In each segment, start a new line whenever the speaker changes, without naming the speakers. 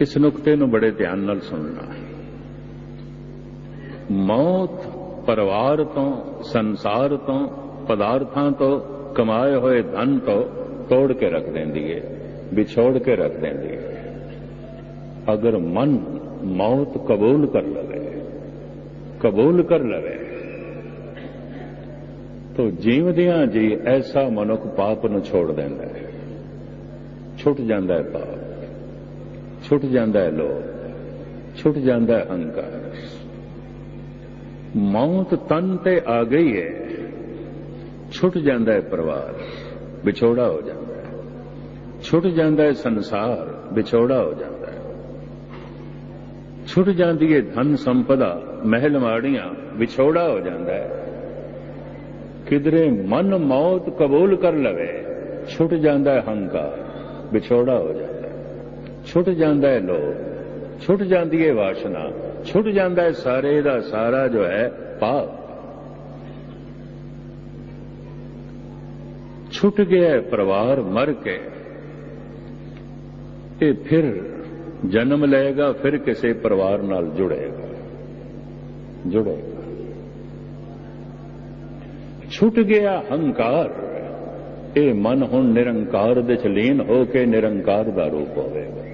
ਇਸ ਨੁਕਤੇ ਨੂੰ ਬੜੇ ਧਿਆਨ ਨਾਲ ਸੁਣਨਾ ਹੈ। ਮੌਤ ਪਰਿਵਾਰ ਤੋਂ, ਸੰਸਾਰ ਤੋਂ, ਪਦਾਰਥਾਂ ਤੋਂ, ਕਮਾਏ ਹੋਏ ਧਨ ਤੋਂ ਤੋੜ ਕੇ ਰੱਖ ਦਿੰਦੀ ਹੈ ਵਿਛੋੜ ਕੇ ਰੱਖ ਦਿੰਦੀ ਹੈ ਅਗਰ ਮਨ ਮੌਤ ਕਬੂਲ ਕਰ ਲਵੇ, ਕਬੂਲ ਕਰ ਲਵੇ, ਤੋ ਜੀਵਦਿਆਂ ਜੀ ਐਸਾ ਮਨੁੱਖ ਪਾਪ ਨੂੰ ਛੋੜ ਦਿੰਦਾ ਹੈ। ਛੁੱਟ ਜਾਂਦਾ ਹੈ ਪਾਪ। ਛੁੱਟ ਜਾਂਦਾ ਹੈ ਲੋਭ, ਛੁੱਟ ਜਾਂਦਾ ਹੈ ਹੰਕਾਰ ਮੌਤ ਤਨ ਤੇ ਆ ਗਈ ਹੈ, ਛੁੱਟ ਜਾਂਦਾ ਹੈ ਪਰਿਵਾਰ, ਵਿਛੋੜਾ ਹੋ ਜਾਂਦਾ ਹੈ। ਛੁੱਟ ਜਾਂਦਾ ਹੈ ਸੰਸਾਰ, ਵਿਛੋੜਾ ਹੋ ਜਾਂਦਾ ਹੈ। ਛੁੱਟ ਜਾਂਦੀ ਹੈ ਧਨ ਸੰਪਦਾ, ਮਹਿਲ ਮਾੜੀਆਂ, ਵਿਛੋੜਾ ਹੋ ਜਾਂਦਾ ਹੈ। ਕਿਧਰੇ ਮਨ ਮੌਤ ਕਬੂਲ ਕਰ ਲਵੇ, ਛੁੱਟ ਜਾਂਦਾ ਹੈ ਹੰਕਾਰ ਵਿਛੋੜਾ ਹੋ ਜਾਂਦਾ ਛੁੱਟ ਜਾਂਦਾ ਹੈ ਲੋਭ, ਛੁੱਟ ਜਾਂਦੀ ਹੈ ਵਾਸ਼ਨਾ, ਛੁੱਟ ਜਾਂਦਾ ਹੈ ਸਾਰੇ ਦਾ ਸਾਰਾ ਜੋ ਹੈ ਪਾਪ। ਛੁੱਟ ਗਿਆ ਪਰਿਵਾਰ, ਮਰ ਕੇ, ਇਹ ਫਿਰ ਜਨਮ ਲਏਗਾ, ਫਿਰ ਕਿਸੇ ਪਰਿਵਾਰ ਨਾਲ ਜੁੜੇਗਾ ਜੁੜੇਗਾ। ਛੁੱਟ ਗਿਆ ਹੰਕਾਰ, ਇਹ ਮਨ ਹੁਣ ਨਿਰੰਕਾਰ ਦੇ ਚ ਲੀਨ ਹੋ ਕੇ ਨਿਰੰਕਾਰ ਦਾ ਰੂਪ ਹੋਵੇਗਾ।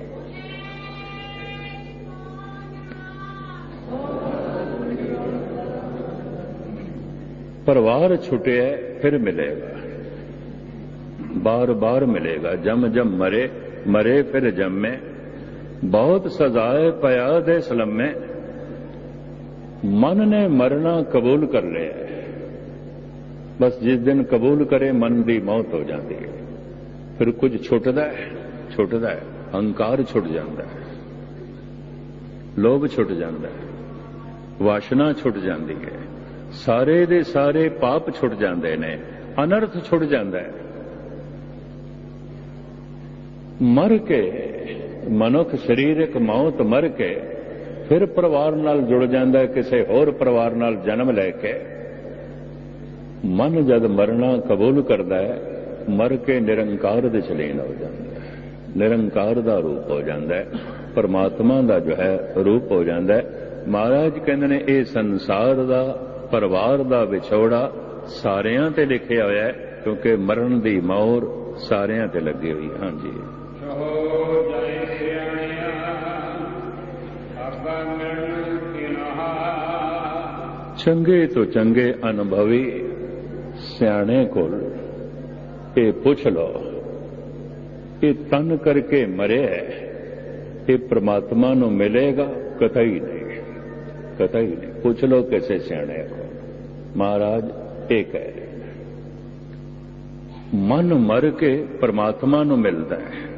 ਪਰਿਵਾਰ ਛੁੱਟਿਆ, ਫਿਰ ਮਿਲੇਗਾ। ਬਾਰ ਬਾਰ ਮਿਲੇਗਾ। ਜਮ ਜਮ ਮਰੇ ਮਰੇ ਫਿਰ ਜੰਮੇ। ਬਹੁਤ ਸਜ਼ਾਏ ਪਿਆ ਦੇ ਸਲਮੇ। ਮਨ ਨੇ ਮਰਨਾ ਕਬੂਲ ਕਰ ਲਿਆ। ਬਸ ਜਿਸ ਦਿਨ ਕਬੂਲ ਕਰੇ, ਮਨ ਦੀ ਮੌਤ ਹੋ ਜਾਂਦੀ ਹੈ। ਫਿਰ ਕੁਝ ਛੁੱਟਦਾ ਹੈ ਛੁੱਟਦਾ ਹੈ। ਹੰਕਾਰ ਛੁੱਟ ਜਾਂਦਾ ਹੈ। ਲੋਭ ਛੁੱਟ ਜਾਂਦਾ ਹੈ। ਵਾਸ਼ਨਾ ਛੁੱਟ ਜਾਂਦੀ ਹੈ। ਸਾਰੇ ਦੇ ਸਾਰੇ ਪਾਪ ਛੁੱਟ ਜਾਂਦੇ ਨੇ, ਅਨਰਥ ਛੁੱਟ ਜਾਂਦਾ ਹੈ। ਮਰ ਕੇ ਮਨੁੱਖ ਸਰੀਰਕ ਮੌਤ ਮਰ ਕੇ ਫਿਰ ਪਰਿਵਾਰ ਨਾਲ ਜੁੜ ਜਾਂਦਾ ਹੈ, ਕਿਸੇ ਹੋਰ ਪਰਿਵਾਰ ਨਾਲ ਜਨਮ ਲੈ ਕੇ। ਮਨ ਜਦ ਮਰਨਾ ਕਬੂਲ ਕਰਦਾ ਹੈ, ਮਰ ਕੇ ਨਿਰੰਕਾਰ ਦੇ ਚਲੀਨ ਹੋ ਜਾਂਦਾ ਹੈ। ਨਿਰੰਕਾਰ ਦਾ ਰੂਪ ਹੋ ਜਾਂਦਾ ਹੈ, ਪਰਮਾਤਮਾ ਦਾ ਜੋ ਹੈ ਰੂਪ ਹੋ ਜਾਂਦਾ ਹੈ। ਮਹਾਰਾਜ ਕਹਿੰਦੇ ਨੇ, ਇਹ ਸੰਸਾਰ ਦਾ ਪਰਿਵਾਰ ਦਾ ਵਿਛੋੜਾ ਸਾਰਿਆਂ ਤੇ ਲਿਖਿਆ ਹੋਇਆ ਹੈ ਕਿਉਂਕਿ ਮਰਨ ਦੀ ਮੌਰ ਸਾਰਿਆਂ ਤੇ ਲੱਗੀ ਹੋਈ ਹੈ। ਹਾਂਜੀ।
ਕਹੋ ਜੈ ਸਿਆਣਿਆ ਆਪਾ ਮਿਲਣ ਕਿਨਹਾ
ਚੰਗੇ ਤੋਂ ਚੰਗੇ ਅਨੁਭਵੀ ਸਿਆਣੇ ਕੋਲ ਇਹ ਪੁੱਛ ਲਓ ਇਹ ਤਨ ਕਰਕੇ ਮਰਿਆ ਇਹ ਪ੍ਰਮਾਤਮਾ ਨੂੰ ਮਿਲੇਗਾ ਕਤਈ ਨਹੀਂ। ਕਤਈ ਨਹੀਂ। ਪੁੱਛ ਲਓ ਕਿਸੇ ਸਿਆਣੇ ਕੋਲ ਮਹਾਰਾਜ, ਇਹ ਕਹਿ ਰਹੇ ਮਨ ਮਰ ਕੇ ਪਰਮਾਤਮਾ ਨੂੰ ਮਿਲਦਾ ਹੈ।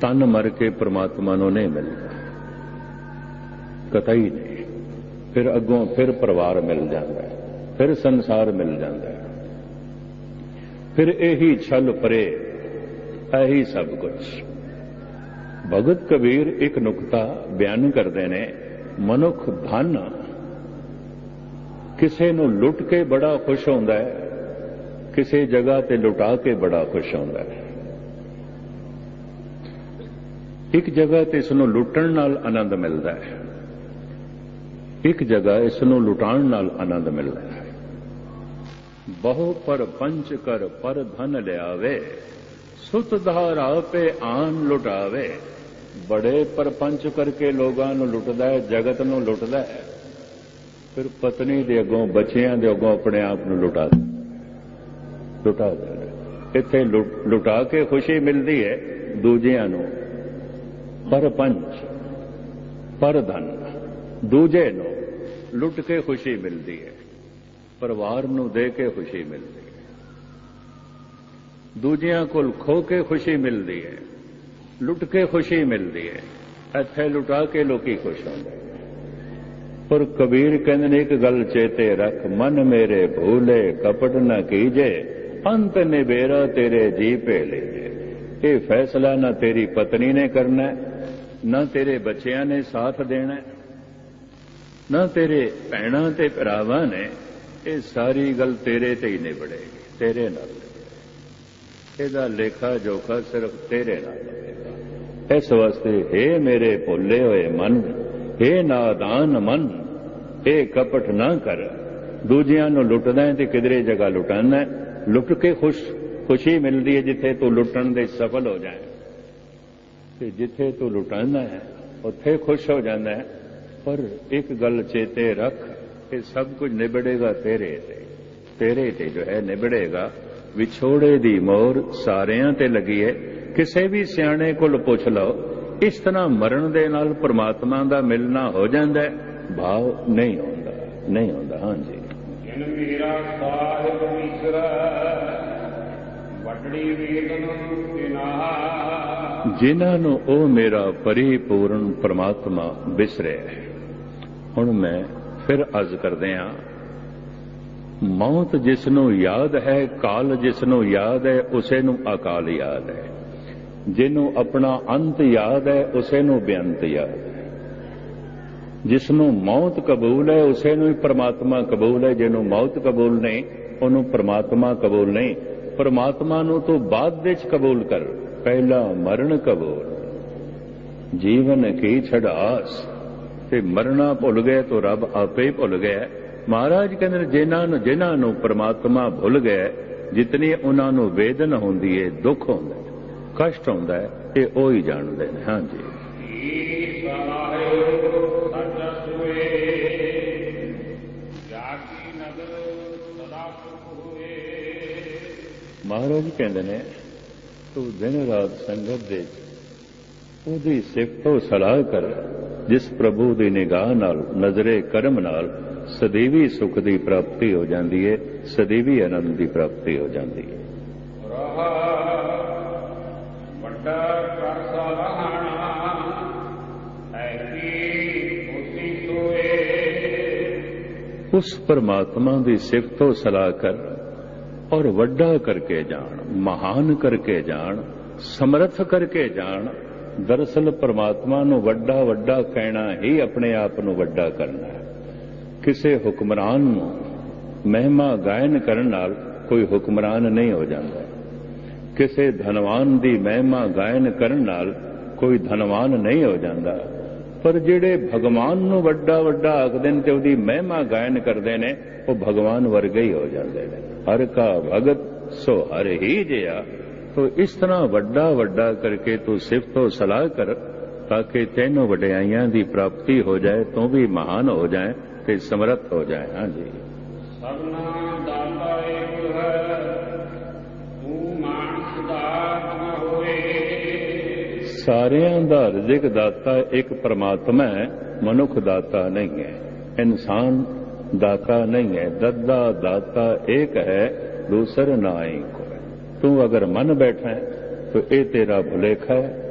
ਤਨ ਮਰ ਕੇ ਪਰਮਾਤਮਾ ਨੂੰ ਨਹੀਂ ਮਿਲਦਾ। ਕਤਈ ਨਹੀਂ। ਫਿਰ ਅੱਗੋਂ ਫਿਰ ਪਰਿਵਾਰ ਮਿਲ ਜਾਂਦਾ ਹੈ। ਫਿਰ ਸੰਸਾਰ ਮਿਲ ਜਾਂਦਾ ਹੈ। ਫਿਰ ਇਹੀ ਛਲ ਪਰੇ, ਇਹੀ ਸਭ ਕੁਝ ਭਗਤ ਕਬੀਰ ਇੱਕ ਨੁਕਤਾ ਬਿਆਨ ਕਰਦੇ ਨੇ। ਮਨੁੱਖ ਧਨ ਕਿਸੇ ਨੂੰ ਲੁੱਟ ਕੇ ਬੜਾ ਖੁਸ਼ ਹੁੰਦਾ ਹੈ, ਕਿਸੇ ਜਗ੍ਹਾ ਤੇ ਲੁਟਾ ਕੇ ਬੜਾ ਖੁਸ਼ ਹੁੰਦਾ ਹੈ। ਇੱਕ ਜਗ੍ਹਾ ਤੇ ਇਸ ਨੂੰ ਲੁੱਟਣ ਨਾਲ ਆਨੰਦ ਮਿਲਦਾ ਹੈ, ਇੱਕ ਜਗ੍ਹਾ ਇਸ ਨੂੰ ਲੁਟਾਉਣ ਨਾਲ ਆਨੰਦ ਮਿਲਦਾ ਹੈ। ਬਹੁ ਪਰ ਪੰਚ ਕਰ ਪਰ ਧਨ ਲਿਆਵੇ, ਸੁਤ ਧਾਰਾ ਪੇ ਆਨ ਲੁਟਾਵੇ। ਬੜੇ ਪਰਪੰਚ ਕਰਕੇ ਲੋਕਾਂ ਨੂੰ ਲੁੱਟਦਾ ਹੈ, ਜਗਤ ਨੂੰ ਲੁੱਟਦਾ ਹੈ। ਫਿਰ ਪਤਨੀ ਦੇ ਅੱਗੋਂ, ਬੱਚਿਆਂ ਦੇ ਅੱਗੋਂ ਆਪਣੇ ਆਪ ਨੂੰ ਲੁਟਾ ਲੁਟਾ ਦਿੰਦਾ ਇੱਥੇ ਲੁਟਾ ਕੇ ਖੁਸ਼ੀ ਮਿਲਦੀ ਹੈ ਦੂਜਿਆਂ ਨੂੰ। ਪਰਪੰਚ, ਪਰਧਨ, ਦੂਜੇ ਨੂੰ ਲੁੱਟ ਕੇ ਖੁਸ਼ੀ ਮਿਲਦੀ ਹੈ। ਪਰਿਵਾਰ ਨੂੰ ਦੇ ਕੇ ਖੁਸ਼ੀ ਮਿਲਦੀ ਹੈ। ਦੂਜਿਆਂ ਕੋਲ ਖੋ ਕੇ ਖੁਸ਼ੀ ਮਿਲਦੀ ਹੈ। ਲੁੱਟ ਕੇ ਖੁਸ਼ੀ ਮਿਲਦੀ ਹੈ। ਇੱਥੇ ਲੁਟਾ ਕੇ ਲੋਕੀ ਖੁਸ਼ ਹੁੰਦੇ ਪਰ ਕਬੀਰ ਕਹਿੰਦੇ ਨੇ, ਇੱਕ ਗੱਲ ਚੇਤੇ ਰੱਖ, ਮਨ ਮੇਰੇ ਭੂਲੇ, ਕਪਟ ਨਾ ਕੀਜੇ, ਅੰਤ ਨਿਬੇਰਾ ਤੇਰੇ ਜੀ ਪੇ ਲੈ ਇਹ ਫੈਸਲਾ ਨਾ ਤੇਰੀ ਪਤਨੀ ਨੇ ਕਰਨਾ ਨਾ ਤੇਰੇ ਬੱਚਿਆਂ ਨੇ ਸਾਥ ਦੇਣਾ ਨਾ ਤੇਰੇ ਭੈਣਾਂ ਤੇ ਭਰਾਵਾਂ ਨੇ, ਇਹ ਸਾਰੀ ਗੱਲ ਤੇਰੇ ਤੇ ਹੀ ਨਿਬੜੇਗੀ, ਤੇਰੇ ਨਾਲ ਇਹਦਾ ਲੇਖਾ ਜੋਖਾ ਸਿਰਫ ਤੇਰੇ ਨਾਲ ਹੋਵੇਗਾ ਇਸ ਵਾਸਤੇ हे ਮੇਰੇ ਭੁੱਲੇ ਹੋਏ ਮਨ हे ਨਾਦਾਨ ਮਨ ਇਹ ਕਪਟ ਨਾ ਕਰ। ਦੂਜਿਆਂ ਨੂੰ ਲੁੱਟਦਾ ਹੈ ਤੇ ਕਿਧਰੇ ਜਗ੍ਹਾ ਲੁਟਾਣਾ ਲੁੱਟ ਕੇ ਖੁਸ਼, ਖੁਸ਼ੀ ਮਿਲਦੀ ਹੈ ਜਿੱਥੇ ਤੂੰ ਲੁੱਟਣ ਦੇ ਸਫਲ ਹੋ ਜਾਏ। ਤੇ ਜਿੱਥੇ ਤੂੰ ਲੁਟਾਉਂਦਾ ਹੈ ਉੱਥੇ ਖੁਸ਼ ਹੋ ਜਾਂਦਾ ਹੈ ਪਰ ਇੱਕ ਗੱਲ ਚੇਤੇ ਰੱਖ ਕਿ ਸਭ ਕੁਝ ਨਿਬੜੇਗਾ ਤੇਰੇ ਤੇ। ਤੇਰੇ ਤੇ ਜੋ ਹੈ ਨਿਬੜੇਗਾ। ਵਿਛੋੜੇ ਦੀ ਮੋਰ ਸਾਰਿਆਂ ਤੇ ਲੱਗੀ ਹੈ ਕਿਸੇ ਵੀ ਸਿਆਣੇ ਕੋਲ ਪੁੱਛ ਲਓ ਇਸ ਤਰ੍ਹਾਂ ਮਰਨ ਦੇ ਨਾਲ ਪ੍ਰਮਾਤਮਾ ਦਾ ਮਿਲਣਾ ਹੋ ਜਾਂਦਾ ਹੈ ਭਾਵ ਨਹੀਂ ਹੁੰਦਾ ਨਹੀਂ ਹੁੰਦਾ ਹਾਂਜੀ।
ਜਿਨ ਮੇਰਾ ਸਾਹਿਬ ਵਿਸਰੈ ਵੱਡੜੀ ਵੇਦਨ ਤਿਨਾਹ
ਜਿਨ੍ਹਾਂ ਨੂੰ ਉਹ ਮੇਰਾ ਪਰਿਪੂਰਨ ਪ੍ਰਮਾਤਮਾ ਵਿਸਰਿਆ ਹੈ ਹੁਣ ਮੈਂ ਫਿਰ ਅਰਜ਼ ਕਰਦੇ ਹਾਂ ਮੌਤ ਜਿਸ ਨੂੰ ਯਾਦ ਹੈ ਕਾਲ ਜਿਸ ਨੂੰ ਯਾਦ ਹੈ ਉਸੇ ਨੂੰ ਅਕਾਲ ਯਾਦ ਹੈ। ਜਿਹਨੂੰ ਆਪਣਾ ਅੰਤ ਯਾਦ ਹੈ ਉਸੇ ਨੂੰ ਬੇਅੰਤ ਯਾਦ ਹੈ। ਜਿਸ ਨੂੰ ਮੌਤ ਕਬੂਲ ਹੈ ਉਸੇ ਨੂੰ ਹੀ ਪ੍ਰਮਾਤਮਾ ਕਬੂਲ ਹੈ। ਜਿਹਨੂੰ ਮੌਤ ਕਬੂਲ ਨਹੀਂ ਉਹਨੂੰ ਪ੍ਰਮਾਤਮਾ ਕਬੂਲ ਨਹੀਂ। ਪ੍ਰਮਾਤਮਾ ਨੂੰ ਤੂੰ ਬਾਅਦ ਵਿੱਚ ਕਬੂਲ ਕਰ। ਪਹਿਲਾ ਮਰਨ ਕਬੂਲ। ਜੀਵਨ ਕੀ ਛਡਾਸ। ਤੇ ਮਰਨਾ ਭੁੱਲ ਗਏ ਤਾਂ ਰੱਬ ਆਪੇ ਹੀ ਭੁੱਲ ਗਿਆ। ਮਹਾਰਾਜ ਕਹਿੰਦੇ ਨੇ, ਜਿਨ੍ਹਾਂ ਨੂੰ ਜਿਨ੍ਹਾਂ ਨੂੰ ਪ੍ਰਮਾਤਮਾ ਭੁੱਲ ਗਏ ਜਿਤਨੀ ਉਹਨਾਂ ਨੂੰ ਵੇਦਨ ਹੁੰਦੀ ਏ ਦੁੱਖ ਹੁੰਦਾ। ਕਸ਼ਟ ਹੁੰਦਾ ਹੈ, ਇਹ ਉਹ ਹੀ ਜਾਣਦੇ ਨੇ। ਹਾਂਜੀ। ਮਹਾਰਾਜ ਕਹਿੰਦੇ ਨੇ, ਤੂੰ ਦਿਨ ਰਾਤ ਸੰਗਤ ਦੇ ਉਹਦੀ ਸਿਫਤੋ ਸਲਾਹ ਕਰ, ਜਿਸ ਪ੍ਰਭੂ ਦੀ ਨਿਗਾਹ ਨਾਲ, ਨਜ਼ਰੇ ਕਰਮ ਨਾਲ ਸਦੀਵੀ ਸੁਖ ਦੀ ਪ੍ਰਾਪਤੀ ਹੋ ਜਾਂਦੀ ਏ, ਸਦੀਵੀ ਆਨੰਦ ਦੀ ਪ੍ਰਾਪਤੀ ਹੋ ਜਾਂਦੀ
ਏ। ਉਸ
ਪਰਮਾਤਮਾ ਦੀ ਸਿਫਤੋ ਸਲਾਹ ਕਰ ਔਰ ਵੱਡਾ ਕਰਕੇ ਜਾਣ, ਮਹਾਨ ਕਰਕੇ ਜਾਣ, ਸਮਰੱਥ ਕਰਕੇ ਜਾਣ ਦਰਅਸਲ ਪਰਮਾਤਮਾ ਨੂੰ ਵੱਡਾ ਵੱਡਾ ਕਹਿਣਾ ਹੀ ਆਪਣੇ ਆਪ ਨੂੰ ਵੱਡਾ ਕਰਨਾ ਹੈ। ਕਿਸੇ ਹੁਕਮਰਾਨ ਨੂੰ ਮਹਿਮਾ ਗਾਇਨ ਕਰਨ ਨਾਲ ਕੋਈ ਹੁਕਮਰਾਨ ਨਹੀਂ ਹੋ ਜਾਂਦਾ। ਕਿਸੇ ਧਨਵਾਨ ਦੀ ਮਹਿਮਾ ਗਾਇਨ ਕਰਨ ਨਾਲ ਕੋਈ ਧਨਵਾਨ ਨਹੀਂ ਹੋ ਜਾਂਦਾ। ਪਰ ਜਿਹੜੇ ਭਗਵਾਨ ਨੂੰ ਵੱਡਾ ਵੱਡਾ ਆਖਦੇ ਨੇ ਤੇ ਉਹਦੀ ਮਹਿਮਾ ਗਾਇਨ ਕਰਦੇ ਨੇ, ਉਹ ਭਗਵਾਨ ਵਰਗੇ ਹੀ ਹੋ ਜਾਂਦੇ ਨੇ। ਹਰ ਕਾ ਭਗਤ ਸੋ ਹਰ ਹੀ ਜਿਆ। ਤੋ ਇਸ ਤਰ੍ਹਾਂ ਵੱਡਾ ਵੱਡਾ ਕਰਕੇ ਤੂੰ ਸਿਫਤੋ ਸਲਾਹ ਕਰ, ਤਾਂ ਕਿ ਤੈਨੂੰ ਵਡਿਆਈਆਂ ਦੀ ਪ੍ਰਾਪਤੀ ਹੋ ਜਾਏ, ਤੂੰ ਵੀ ਮਹਾਨ ਹੋ ਜਾਏ ਤੇ ਸਮਰੱਥ ਹੋ ਜਾਏ। ਹਾਂਜੀ।
ਸਭਨਾ
ਸਾਰਿਆਂ ਦਾ ਰਜ਼ਕ ਦਾਤਾ ਇੱਕ ਪਰਮਾਤਮਾ ਹੈ ਮਨੁੱਖ ਦਾਤਾ ਨਹੀਂ ਹੈ ਇਨਸਾਨ ਦਾਤਾ ਨਹੀਂ ਹੈ ਦੱਦਾ ਦਾਤਾ ਇੱਕ ਹੈ ਦੂਸਰ ਨਾ ਹੀ ਕੋਈ ਤੂੰ ਅਗਰ ਮਨ ਬੈਠਾ ਹੈ तो ये तेरा भुलेखा है